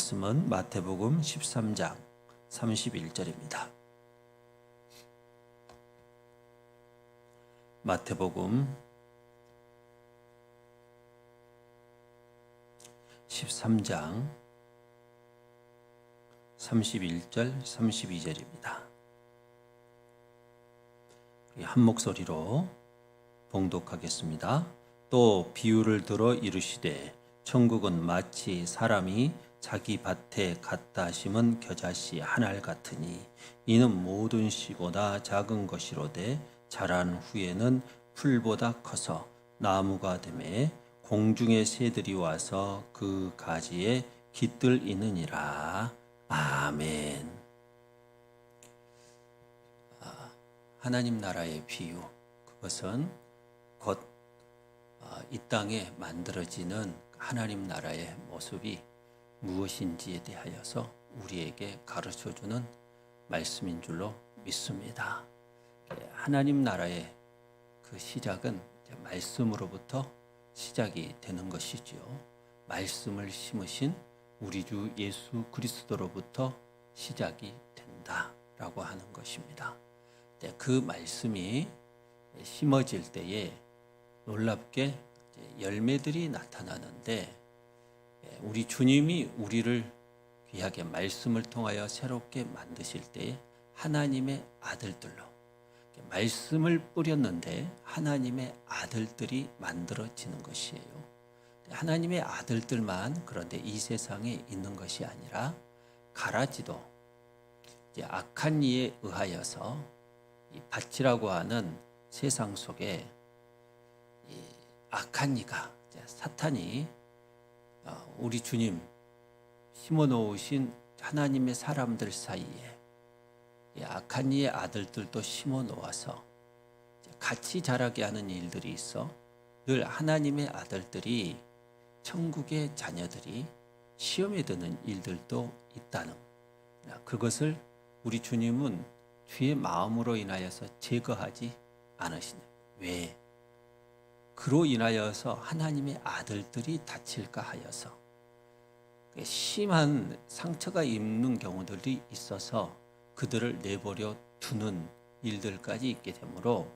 말씀은 마태복음 13장 31절입니다. 마태복음 13장 31절 32절입니다. 한 목소리로 봉독하겠습니다. 또 비유를 들어 이르시되 천국은 마치 사람이 자기 밭에 갖다 심은 겨자씨 한 알 같으니 이는 모든 씨보다 작은 것이로되 자란 후에는 풀보다 커서 나무가 되매 공중의 새들이 와서 그 가지에 깃들이느니라. 아멘. 아, 하나님 나라의 비유 그것은 곧 이 땅에 만들어지는 하나님 나라의 모습이 무엇인지에 대하여서 우리에게 가르쳐 주는 말씀인 줄로 믿습니다. 예, 하나님 나라의 그 시작은 말씀으로부터 시작이 되는 것이지요. 말씀을 심으신 우리 주 예수 그리스도로부터 시작이 된다라고 하는 것입니다. 네, 그 말씀이 심어질 때에 놀랍게 열매들이 나타나는데 예, 우리 주님이 우리를 귀하게 말씀을 통하여 새롭게 만드실 때에 하나님의 아들들로 말씀을 뿌렸는데 하나님의 아들들이 만들어지는 것이에요. 하나님의 아들들만 그런데 이 세상에 있는 것이 아니라 가라지도 악한 이에 의하여서 이 밭이라고 하는 세상 속에 이 악한 이가 사탄이 어, 우리 주님 심어 놓으신 하나님의 사람들 사이에 악한 이의 아들들도 심어 놓아서 같이 자라게 하는 일들이 있어 늘 하나님의 아들들이 천국의 자녀들이 시험에 드는 일들도 있다는 그것을 우리 주님은 주의 마음으로 인하여서 제거하지 않으시네. 왜? 그로 인하여서 하나님의 아들들이 다칠까 하여서 심한 상처가 입는 경우들이 있어서 그들을 내버려 두는 일들까지 있게 되므로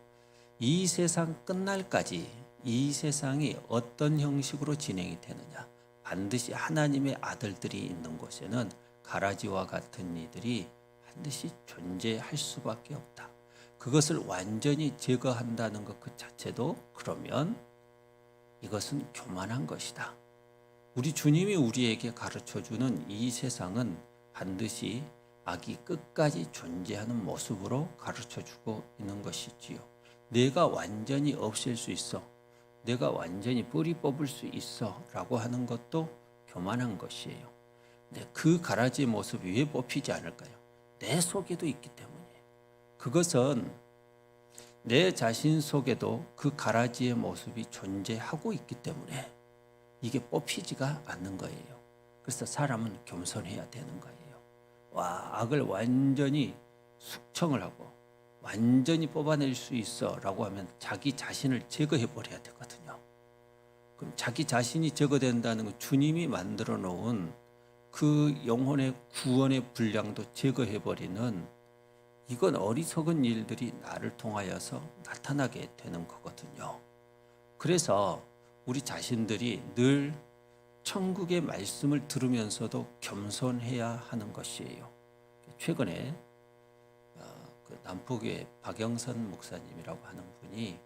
이 세상 끝날까지 이 세상이 어떤 형식으로 진행이 되느냐 반드시 하나님의 아들들이 있는 곳에는 가라지와 같은 이들이 반드시 존재할 수밖에 없다. 그것을 완전히 제거한다는 것 그 자체도 그러면 이것은 교만한 것이다. 우리 주님이 우리에게 가르쳐 주는 이 세상은 반드시 악이 끝까지 존재하는 모습으로 가르쳐 주고 있는 것이지요. 내가 완전히 없앨 수 있어. 내가 완전히 뿌리 뽑을 수 있어. 라고 하는 것도 교만한 것이에요. 그 가라지의 모습이 왜 뽑히지 않을까요? 내 속에도 있기 때문에. 그것은 내 자신 속에도 그 가라지의 모습이 존재하고 있기 때문에 이게 뽑히지가 않는 거예요. 그래서 사람은 겸손해야 되는 거예요. 와, 악을 완전히 숙청을 하고 완전히 뽑아낼 수 있어 라고 하면 자기 자신을 제거해 버려야 되거든요. 그럼 자기 자신이 제거된다는 건 주님이 만들어 놓은 그 영혼의 구원의 분량도 제거해 버리는 이건 어리석은 일들이 나를 통하여서 나타나게 되는 거거든요. 그래서 우리 자신들이 늘 천국의 말씀을 들으면서도 겸손해야 하는 것이에요. 최근에 어, 그 남포교회 박영선 목사님이라고 하는 분이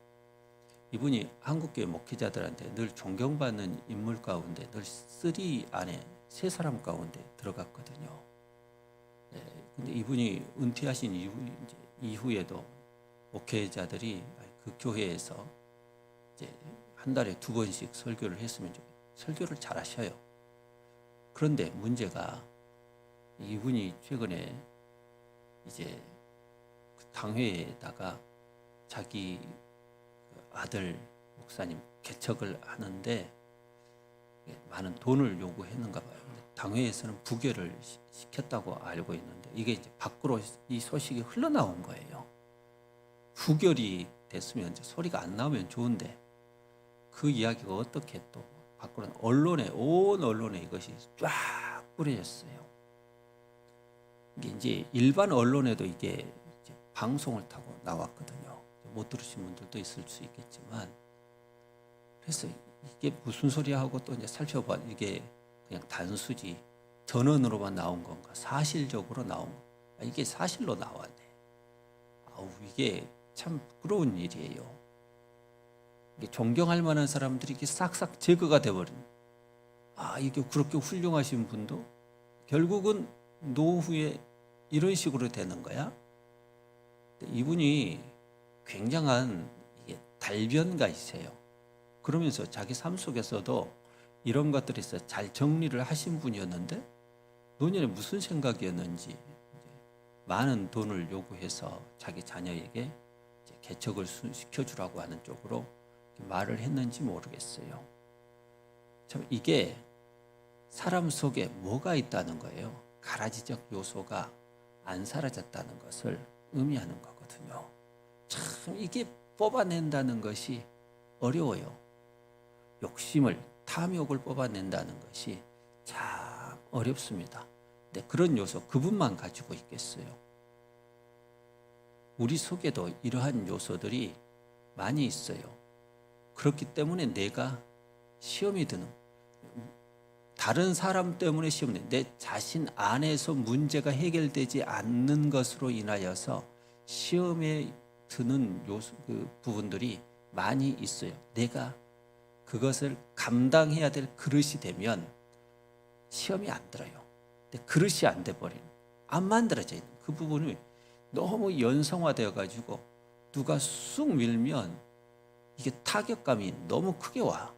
이분이 한국교회 목회자들한테 늘 존경받는 인물 가운데 늘 쓰리 안에 세 사람 가운데 들어갔거든요. 네, 근데 이분이 은퇴하신 이후, 이후에도 목회자들이 그 교회에서 이제 한 달에 두 번씩 설교를 했으면 좋겠다. 설교를 잘 하셔요. 그런데 문제가 이분이 최근에 이제 그 당회에다가 자기 그 아들 목사님 개척을 하는데 많은 돈을 요구했는가 봐요. 당회에서는 부결을 시켰다고 알고 있는데 이게 이제 밖으로 이 소식이 흘러나온 거예요. 부결이 됐으면 이제 소리가 안 나오면 좋은데 그 이야기가 어떻게 또 밖으로 언론에 온 언론에 이것이 쫙 뿌려졌어요. 이게 이제 일반 언론에도 이게 방송을 타고 나왔거든요. 못 들으신 분들도 있을 수 있겠지만 그래서 이게 무슨 소리야 하고 또 이제 살펴봐 이게 그냥 단수지 전원으로만 나온 건가 사실적으로 나온 거 아, 이게 사실로 나왔네. 아우 이게 참 부러운 일이에요. 이게 존경할 만한 사람들이 이게 싹싹 제거가 돼버린. 아 이게 그렇게 훌륭하신 분도 결국은 노후에 이런 식으로 되는 거야. 이분이 굉장한 달변가이세요. 그러면서 자기 삶 속에서도 이런 있어 잘 정리를 하신 분이었는데 노년에 무슨 생각이었는지 많은 돈을 요구해서 자기 자녀에게 개척을 수- 시켜주라고 하는 쪽으로 말을 했는지 모르겠어요. 참 이게 사람 속에 뭐가 있다는 거예요. 가라지적 요소가 안 사라졌다는 것을 의미하는 거거든요. 참 이게 뽑아낸다는 것이 어려워요. 욕심을 탐욕을 뽑아낸다는 것이 참 어렵습니다. 근데 그런 요소 그분만 가지고 있겠어요. 우리 속에도 이러한 요소들이 많이 있어요. 그렇기 때문에 내가 시험이 드는 다른 사람 때문에 시험 내 자신 안에서 문제가 해결되지 않는 것으로 인하여서 시험에 드는 요소 그 부분들이 많이 있어요. 내가 그것을 감당해야 될 그릇이 되면 시험이 안 들어요. 근데 그릇이 안 돼 버린 안 만들어져 있는 그 부분이 너무 연성화되어 가지고 누가 쑥 밀면 이게 타격감이 너무 크게 와.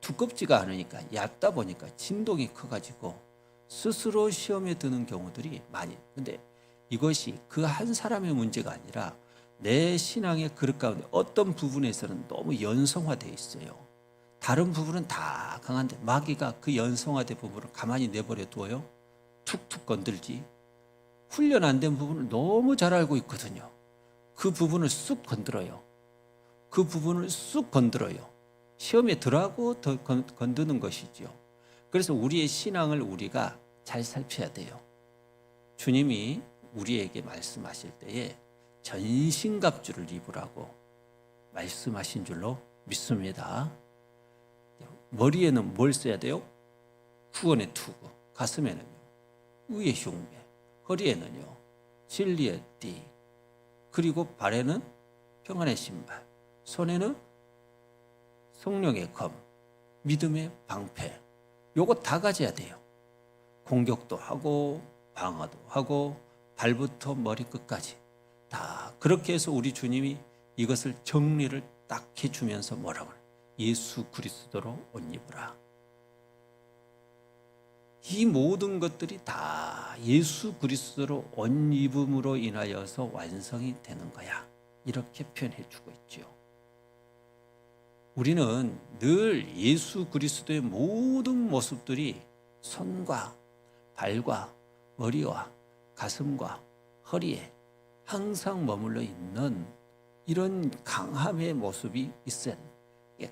두껍지가 않으니까 얇다 보니까 진동이 커가지고 스스로 시험에 드는 경우들이 많이. 근데 이것이 그 한 사람의 문제가 아니라 내 신앙의 그릇 가운데 어떤 부분에서는 너무 연성화되어 있어요. 다른 부분은 다 강한데 마귀가 그 연성화된 부분을 가만히 내버려 두어요. 툭툭 건들지. 훈련 안 된 부분을 너무 잘 알고 있거든요. 그 부분을 쑥 건드려요. 그 부분을 쑥 건드려요. 시험에 들어가고 더 건- 건드는 것이지요. 그래서 우리의 신앙을 우리가 잘 살펴야 돼요. 주님이 우리에게 말씀하실 때에 전신갑주를 입으라고 말씀하신 줄로 믿습니다. 머리에는 뭘 써야 돼요? 구원의 투구, 가슴에는요. 의의 흉배, 허리에는요. 진리의 띠, 그리고 발에는 평안의 신발, 손에는 성령의 검, 믿음의 방패. 요거 다 가져야 돼요. 공격도 하고 방어도 하고 발부터 머리끝까지 다 그렇게 해서 우리 주님이 이것을 정리를 딱 해주면서 뭐라고? 예수 그리스도로 옷 입으라. 이 모든 것들이 다 예수 그리스도로 옷 입음으로 인하여서 완성이 되는 거야. 이렇게 표현해 주고 있죠. 우리는 늘 예수 그리스도의 모든 모습들이 손과 발과 머리와 가슴과 허리에 항상 머물러 있는 이런 강함의 모습이 있어요. 이게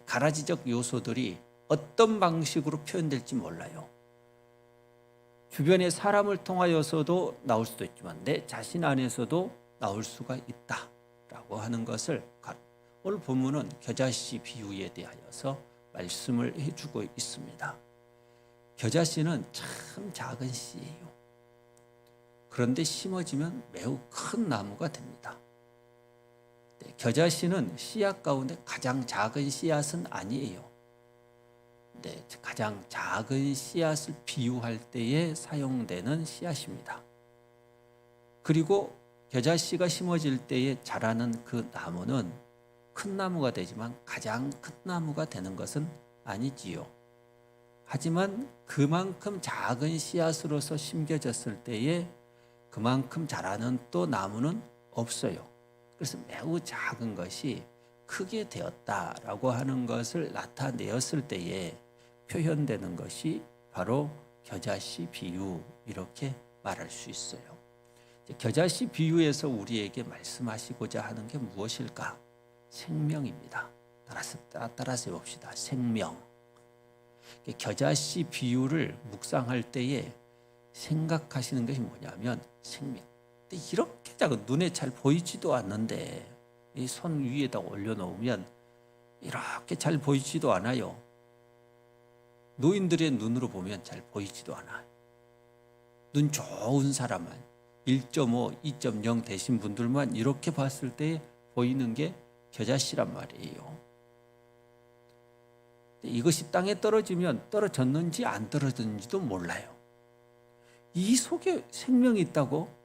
가라지적 요소들이 어떤 방식으로 표현될지 몰라요. 주변의 사람을 통하여서도 나올 수도 있지만 내 자신 안에서도 나올 수가 있다라고 하는 것을 가- 오늘 본문은 겨자씨 비유에 대하여서 말씀을 해주고 있습니다. 겨자씨는 참 작은 씨예요. 그런데 심어지면 매우 큰 나무가 됩니다. 네, 겨자씨는 씨앗 가운데 가장 작은 씨앗은 아니에요. 네, 가장 작은 씨앗을 비유할 때에 사용되는 씨앗입니다. 그리고 겨자씨가 심어질 때에 자라는 그 나무는 큰 나무가 되지만 가장 큰 나무가 되는 것은 아니지요. 하지만 그만큼 작은 씨앗으로서 심겨졌을 때에 그만큼 자라는 또 나무는 없어요. 그래서 매우 작은 것이 크게 되었다라고 하는 것을 나타내었을 때에 표현되는 것이 바로 겨자씨 비유 이렇게 말할 수 있어요. 겨자씨 비유에서 우리에게 말씀하시고자 하는 게 무엇일까? 생명입니다. 따라서 따- 따라서 봅시다. 생명. 겨자씨 비유를 묵상할 때에 생각하시는 것이 뭐냐면 생명. 이렇게 작은 눈에 잘 보이지도 않는데 이 손 위에다 올려놓으면 이렇게 잘 보이지도 않아요. 노인들의 눈으로 보면 잘 보이지도 않아요. 눈 좋은 사람만 1.5, 2.0 되신 분들만 이렇게 봤을 때 보이는 게 겨자씨란 말이에요. 이것이 땅에 떨어지면 떨어졌는지 안 떨어졌는지도 몰라요. 이 속에 생명이 있다고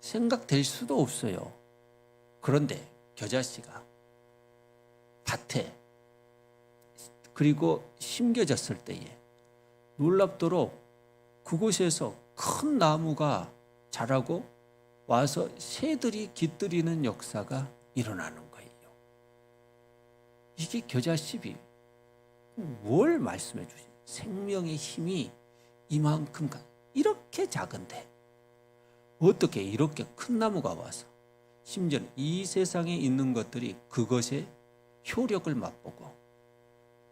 생각될 수도 없어요. 그런데 겨자씨가 밭에 그리고 심겨졌을 때에 놀랍도록 그곳에서 큰 나무가 자라고 와서 새들이 깃들이는 역사가 일어나는 거예요. 이게 겨자씨비 뭘 말씀해 주신 생명의 힘이 이만큼 가 이렇게 작은데 어떻게 이렇게 큰 나무가 와서 심지어 이 세상에 있는 것들이 그것의 효력을 맛보고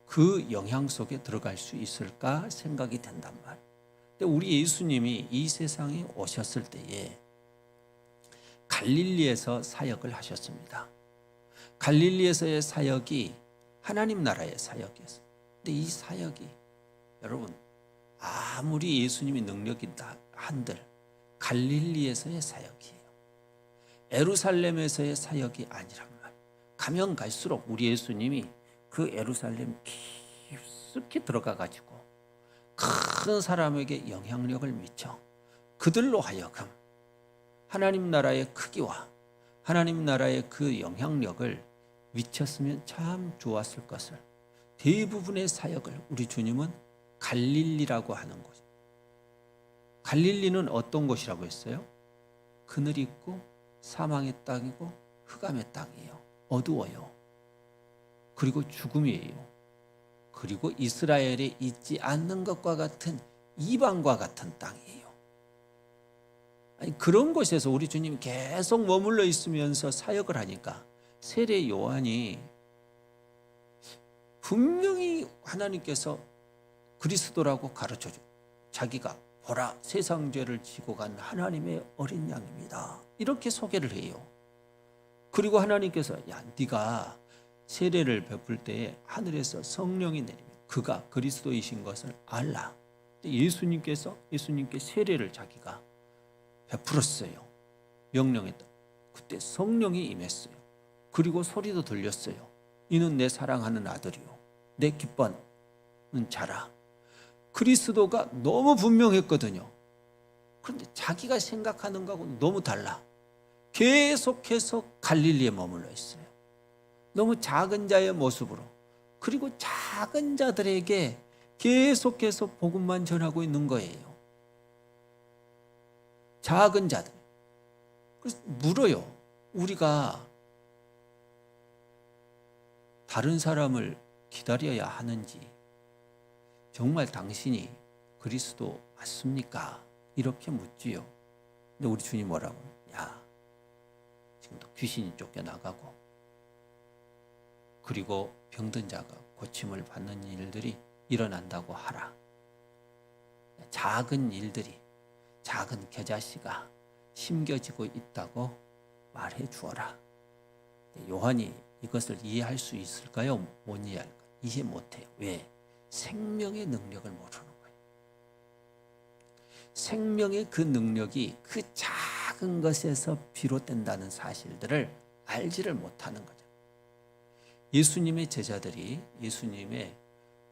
그 영향 속에 들어갈 수 있을까 생각이 된단 말. 근데 우리 예수님이 이 세상에 오셨을 때에 갈릴리에서 사역을 하셨습니다. 갈릴리에서의 사역이 하나님 나라의 사역이었어요. 근데 이 사역이 여러분 아무리 예수님이 능력 있다 한들 갈릴리에서의 사역이에요. 에루살렘에서의 사역이 아니란 말. 가면 갈수록 우리 예수님이 그 에루살렘 깊숙이 들어가 가지고 큰 사람에게 영향력을 미쳐 그들로 하여금 하나님 나라의 크기와 하나님 나라의 그 영향력을 미쳤으면 참 좋았을 것을 대부분의 사역을 우리 주님은 갈릴리라고 하는 곳. 갈릴리는 어떤 곳이라고 했어요? 그늘 있고 사망의 땅이고 흑암의 땅이에요. 어두워요. 그리고 죽음이에요. 그리고 이스라엘에 있지 않는 것과 같은 이방과 같은 땅이에요. 아니 그런 곳에서 우리 주님이 계속 머물러 있으면서 사역을 하니까 세례 요한이 분명히 하나님께서 그리스도라고 가르쳐 줘. 자기가 보라 세상 죄를 지고 간 하나님의 어린 양입니다. 이렇게 소개를 해요. 그리고 하나님께서 야 네가 세례를 베풀 때에 하늘에서 성령이 내리면 그가 그리스도이신 것을 알라. 예수님께서 예수님께 세례를 자기가 베풀었어요. 명령했다. 그때 성령이 임했어요. 그리고 소리도 들렸어요. 이는 내 사랑하는 아들이요. 내 기뻐하는 자라. 그리스도가 너무 분명했거든요. 그런데 자기가 생각하는 거하고는 너무 달라. 계속해서 갈릴리에 머물러 있어요. 너무 작은 자의 모습으로. 그리고 작은 자들에게 계속해서 복음만 전하고 있는 거예요. 작은 자들. 그래서 물어요. 우리가 다른 사람을 기다려야 하는지, 정말 당신이 그리스도 맞습니까? 이렇게 묻지요. 근데 우리 주님 뭐라고? 야, 지금도 귀신이 쫓겨나가고, 그리고 병든 자가 고침을 받는 일들이 일어난다고 하라. 작은 일들이, 작은 겨자씨가 심겨지고 있다고 말해 주어라. 요한이 이것을 이해할 수 있을까요? 못 이해할까? 이해 못해요. 왜? 생명의 능력을 모르는 거예요. 생명의 그 능력이 그 작은 것에서 비롯된다는 사실들을 알지를 못하는 거죠. 예수님의 제자들이 예수님의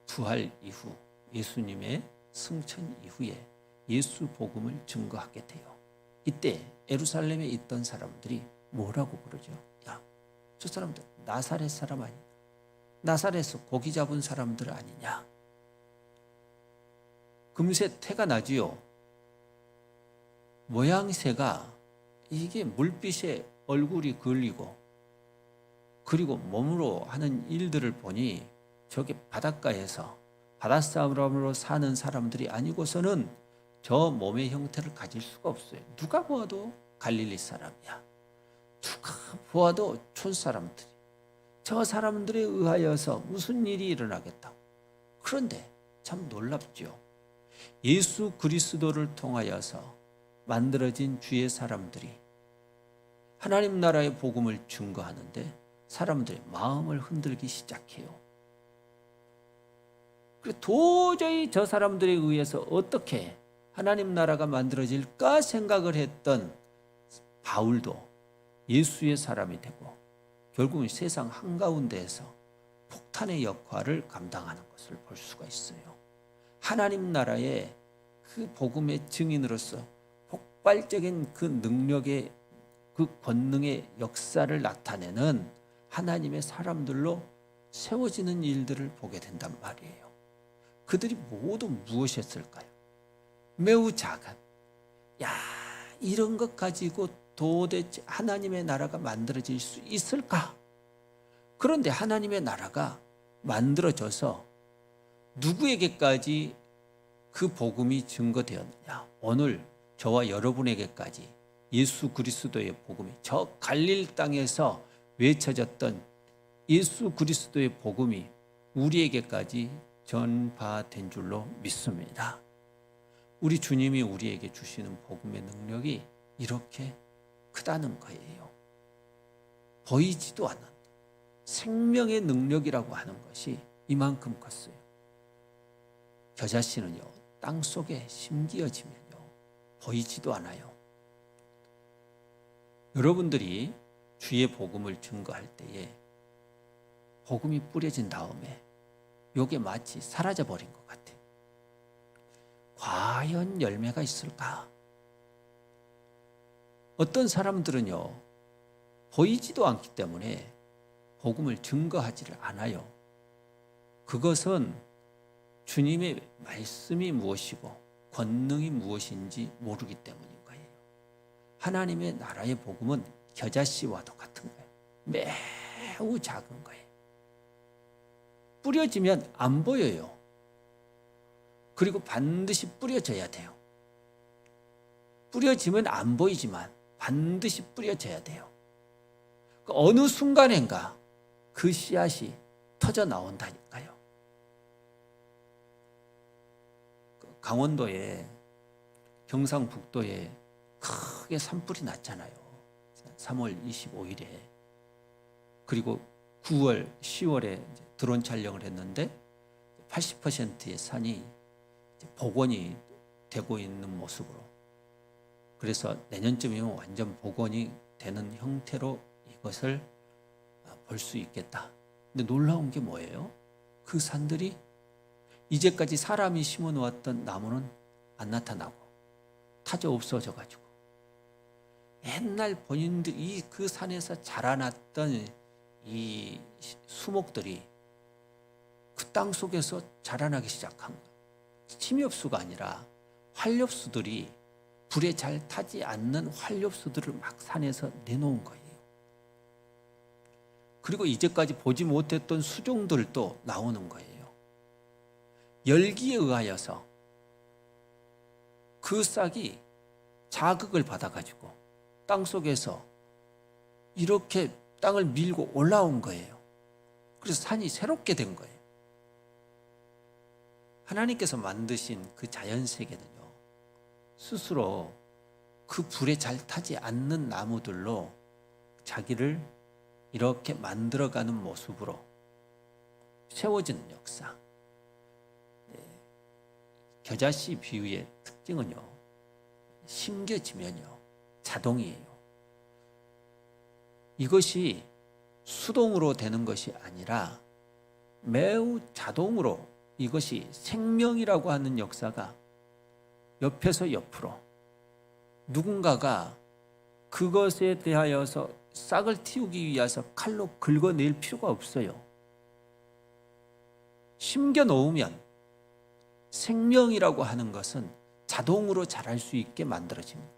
부활 이후, 예수님의 승천 이후에 예수 복음을 증거하게 돼요. 이때 에루살렘에 있던 사람들이 뭐라고 그러죠? 야, 저 사람들 나사렛 사람 아니냐? 나사렛에서 고기 잡은 사람들 아니냐? 금세 태가 나지요. 모양새가 이게 물빛에 얼굴이 걸리고 그리고 몸으로 하는 일들을 보니 저게 바닷가에서 바닷사람으로 사는 사람들이 아니고서는 저 몸의 형태를 가질 수가 없어요. 누가 보아도 갈릴리 사람이야. 누가 보아도 촌 사람들이. 저 사람들에 의하여서 무슨 일이 일어나겠다. 그런데 참 놀랍죠. 예수 그리스도를 통하여서 만들어진 주의 사람들이 하나님 나라의 복음을 증거하는데 사람들의 마음을 흔들기 시작해요. 도저히 저 사람들에 의해서 어떻게 하나님 나라가 만들어질까 생각을 했던 바울도 예수의 사람이 되고 결국은 세상 한가운데에서 폭탄의 역할을 감당하는 것을 볼 수가 있어요. 하나님 나라의 그 복음의 증인으로서 폭발적인 그 능력의 그 권능의 역사를 나타내는 하나님의 사람들로 세워지는 일들을 보게 된단 말이에요. 그들이 모두 무엇이었을까요? 매우 작은. 야, 이런 것 가지고 도대체 하나님의 나라가 만들어질 수 있을까? 그런데 하나님의 나라가 만들어져서 누구에게까지 그 복음이 증거되었느냐? 오늘 저와 여러분에게까지 예수 그리스도의 복음이 저 갈릴 땅에서 외쳐졌던 예수 그리스도의 복음이 우리에게까지 전파된 줄로 믿습니다. 우리 주님이 우리에게 주시는 복음의 능력이 이렇게 크다는 거예요. 보이지도 않는 생명의 능력이라고 하는 것이 이만큼 컸어요. 저 자신은요, 땅 속에 심기어지면요, 보이지도 않아요. 여러분들이 주의 복음을 증거할 때에 복음이 뿌려진 다음에 요게 마치 사라져 버린 것 같아. 과연 열매가 있을까? 어떤 사람들은요, 보이지도 않기 때문에 복음을 증거하지를 않아요. 그것은 주님의 말씀이 무엇이고 권능이 무엇인지 모르기 때문인 거예요. 하나님의 나라의 복음은 겨자씨와도 같은 거예요. 매우 작은 거예요. 뿌려지면 안 보여요. 그리고 반드시 뿌려져야 돼요. 뿌려지면 안 보이지만 반드시 뿌려져야 돼요. 그 어느 순간인가 그 씨앗이 터져 나온다니까요. 그 강원도에 경상북도에 크게 산불이 났잖아요. 3월 25일에 그리고 9월, 10월에 드론 촬영을 했는데 80%의 산이 복원이 되고 있는 모습으로 그래서 내년쯤이면 완전 복원이 되는 형태로 이것을 볼 수 있겠다. 근데 놀라운 게 뭐예요? 그 산들이 이제까지 사람이 심어 놓았던 나무는 안 나타나고 타져 없어져 가지고 옛날 본인들 이 그 산에서 자라났던 이 수목들이 그 땅 속에서 자라나기 시작한 거예요. 침엽수가 아니라 활엽수들이 불에 잘 타지 않는 활엽수들을 막 산에서 내놓은 거예요. 그리고 이제까지 보지 못했던 수종들도 나오는 거예요. 열기에 의하여서 그 싹이 자극을 받아가지고 땅 속에서 이렇게 땅을 밀고 올라온 거예요. 그래서 산이 새롭게 된 거예요. 하나님께서 만드신 그 자연 세계는요, 스스로 그 불에 잘 타지 않는 나무들로 자기를 이렇게 만들어가는 모습으로 세워지는 역사. 네. 겨자씨 비유의 특징은요, 심겨지면요, 자동이에요. 이것이 수동으로 되는 것이 아니라 매우 자동으로 이것이 생명이라고 하는 역사가 옆에서 옆으로 누군가가 그것에 대하여서 싹을 틔우기 위해서 칼로 긁어낼 필요가 없어요. 심겨 놓으면 생명이라고 하는 것은 자동으로 자랄 수 있게 만들어집니다.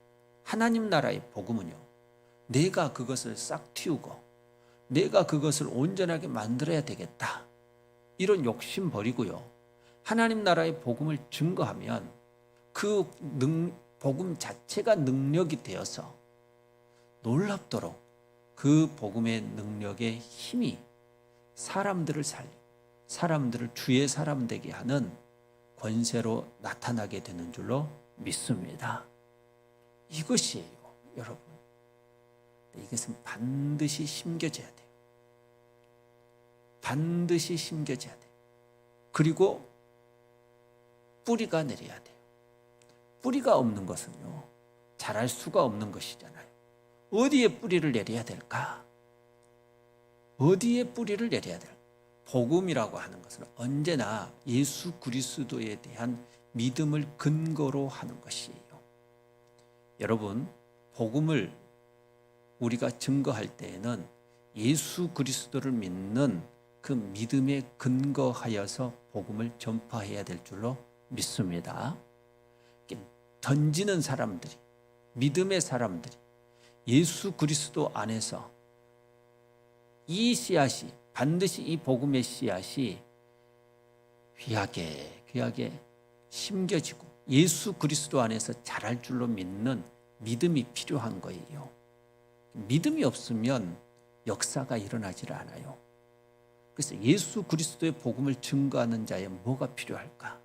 하나님 나라의 복음은요. 내가 그것을 싹 틔우고 내가 그것을 온전하게 만들어야 되겠다. 이런 욕심 버리고요. 하나님 나라의 복음을 증거하면 그 능, 복음 자체가 능력이 되어서 놀랍도록 그 복음의 능력의 힘이 사람들을 살리고 사람들을 주의 사람 되게 하는 권세로 나타나게 되는 줄로 믿습니다. 이것이에요, 여러분. 이것은 반드시 심겨져야 돼요. 반드시 심겨져야 돼요. 그리고 뿌리가 내려야 돼요. 뿌리가 없는 것은요, 자랄 수가 없는 것이잖아요. 어디에 뿌리를 내려야 될까? 어디에 뿌리를 내려야 될까? 복음이라고 하는 것은 언제나 예수 그리스도에 대한 믿음을 근거로 하는 것이에요. 여러분, 복음을 우리가 증거할 때에는 예수 그리스도를 믿는 그 믿음에 근거하여서 복음을 전파해야 될 줄로 믿습니다. 던지는 사람들이, 믿음의 사람들이 예수 그리스도 안에서 이 씨앗이 반드시 이 복음의 씨앗이 귀하게 귀하게 심겨지고 예수 그리스도 안에서 자랄 줄로 믿는 믿음이 필요한 거예요. 믿음이 없으면 역사가 일어나질 않아요. 그래서 예수 그리스도의 복음을 증거하는 자에 뭐가 필요할까?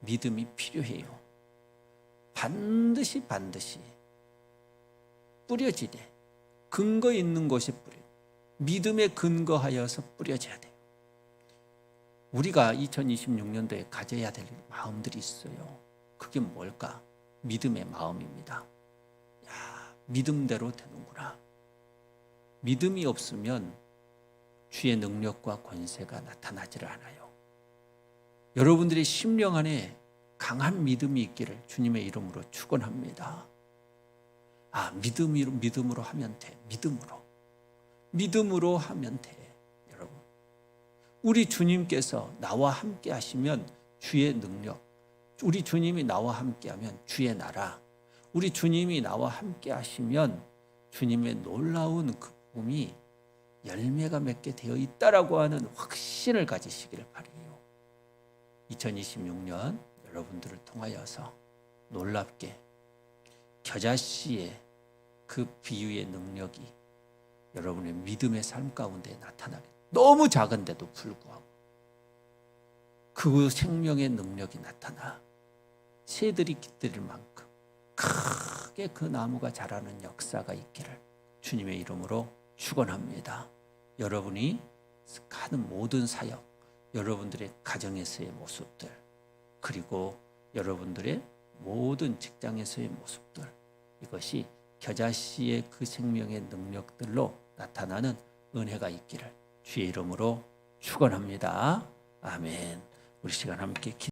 믿음이 필요해요. 반드시 반드시 뿌려지되 근거 있는 곳에 뿌려 믿음에 근거하여서 뿌려져야 돼요. 우리가 2026년도에 가져야 될 마음들이 있어요. 그게 뭘까? 믿음의 마음입니다. 야, 믿음대로 되는구나. 믿음이 없으면 주의 능력과 권세가 나타나질 않아요. 여러분들의 심령 안에 강한 믿음이 있기를 주님의 이름으로 축원합니다. 아, 믿음으로 믿음으로 하면 돼. 믿음으로. 믿음으로 하면 돼. 여러분. 우리 주님께서 나와 함께 하시면 주의 능력. 우리 주님이 나와 함께 하면 주의 나라. 우리 주님이 나와 함께 하시면 주님의 놀라운 그 복음이 열매가 맺게 되어 있다라고 하는 확신을 가지시기를 바래요. 2026년 여러분들을 통하여서 놀랍게 겨자씨의 그 비유의 능력이 여러분의 믿음의 삶 가운데 나타나게 너무 작은데도 불구하고 그 생명의 능력이 나타나 새들이 깃들일 만큼 크게 그 나무가 자라는 역사가 있기를 주님의 이름으로 축원합니다. 여러분이 하는 모든 사역, 여러분들의 가정에서의 모습들, 그리고 여러분들의 모든 직장에서의 모습들, 이것이 겨자 씨의 그 생명의 능력들로 나타나는 은혜가 있기를 주의 이름으로 축원합니다. 아멘. 우리 시간 함께 기